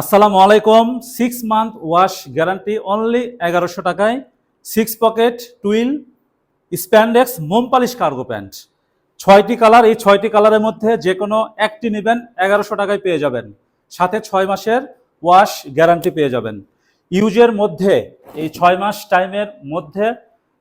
আসসালামু আলাইকুম। Six month wash guarantee only এগারোশো টাকায়। সিক্স পকেট টুইল স্প্যান্ডেক্স মোম পালিশ কার্গো প্যান্ট ছয়টি কালার এই ছয়টি কালারের মধ্যে যে কোনো একটি নেবেন, এগারোশো টাকায় পেয়ে যাবেন। সাথে ছয় মাসের ওয়াশ গ্যারান্টি পেয়ে যাবেন। ইউজের মধ্যে, এই ছয় মাস টাইমের মধ্যে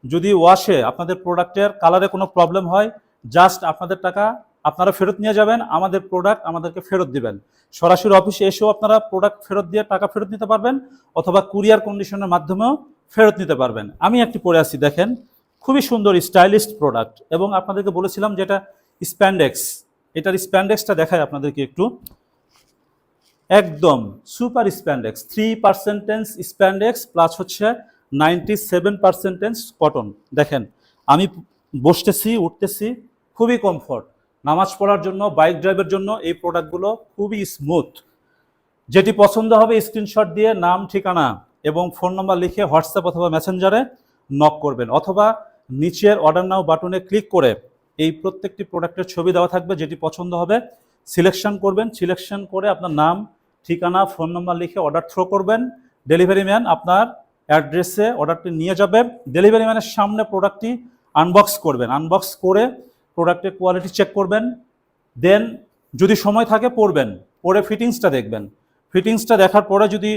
যদি ওয়াশে আপনাদের প্রোডাক্টের কালারে কোনো প্রবলেম হয় জাস্ট আপনাদের টাকা আপনারা ফেরত নিয়ে যাবেন, আমাদের প্রোডাক্ট আমাদেরকে ফেরত দিবেন। সরাসরি অফিসে এসেও আপনারা প্রোডাক্ট ফেরত দিয়ে টাকা ফেরত নিতে পারবেন, অথবা কুরিয়ার কন্ডিশনের মাধ্যমেও ফেরত নিতে পারবেন। আমি একটি পরে আছি দেখেন। খুবই সুন্দর স্টাইলিস্ট প্রোডাক্ট এবং আপনাদেরকে বলেছিলাম যেটা স্প্যান্ডেক্স এটার স্প্যান্ডেক্সটা দেখায় আপনাদেরকে একটু। একদম super spandex three percent spandex plus হচ্ছে নাইনটি সেভেন পার্সেন্টেন্স কটন দেখেন, আমি বসতেছি, উঠতেছি, খুবই কমফর্ট নামাজ পড়ার জন্য বাইক ড্রাইভের জন্য এই প্রোডাক্টগুলো খুবই স্মুথ যেটি পছন্দ হবে স্ক্রিনশট দিয়ে, নাম, ঠিকানা এবং ফোন নাম্বার লিখে হোয়াটসঅ্যাপ অথবা মেসেঞ্জারে নক করবেন অথবা নিচের অর্ডার নাও বাটনে ক্লিক করে এই প্রত্যেকটি প্রোডাক্টের ছবি দেওয়া থাকবে যেটি পছন্দ হবে। সিলেকশন করবেন সিলেকশন করে আপনার নাম, ঠিকানা ফোন নাম্বার লিখে অর্ডার থ্রো করবেন। ডেলিভারি ম্যান আপনার অ্যাড্রেসে অর্ডারটি নিয়ে যাবে। ডেলিভারি ম্যানের সামনে প্রোডাক্টটি আনবক্স করবেন। আনবক্স করে প্রোডাক্টের কোয়ালিটি চেক করবেন দেন যদি সময় থাকে পড়বেন পরে ফিটিংসটা দেখবেন। ফিটিংসটা দেখার পরে যদি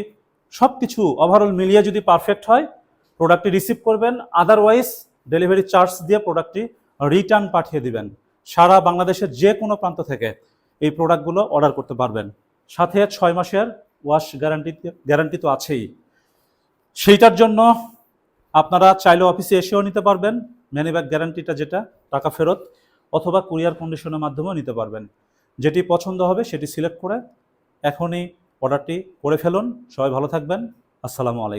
সব কিছু ওভারঅল মিলিয়ে যদি পারফেক্ট হয় প্রোডাক্টটি রিসিভ করবেন আদারওয়াইজ ডেলিভারি চার্জ দিয়ে প্রোডাক্টটি রিটার্ন পাঠিয়ে দিবেন। সারা বাংলাদেশের যে কোনো প্রান্ত থেকে এই প্রোডাক্টগুলো অর্ডার করতে পারবেন। সাথে ছয় মাসের ওয়াশ গ্যারান্টি গ্যারান্টি তো আছেই। সেইটার জন্য আপনারা চাইলে অফিসে এসেও নিতে পারবেন। ম্যানি ব্যাগ গ্যারান্টিটা যেটা, টাকা ফেরত। অথবা কুরিয়ার কন্ডিশনের মাধ্যমেও নিতে পারবেন। যেটি পছন্দ হবে সেটি সিলেক্ট করে এখনই অর্ডারটি করে ফেলুন। সবাই ভালো থাকবেন। আসসালামু আলাইকুম।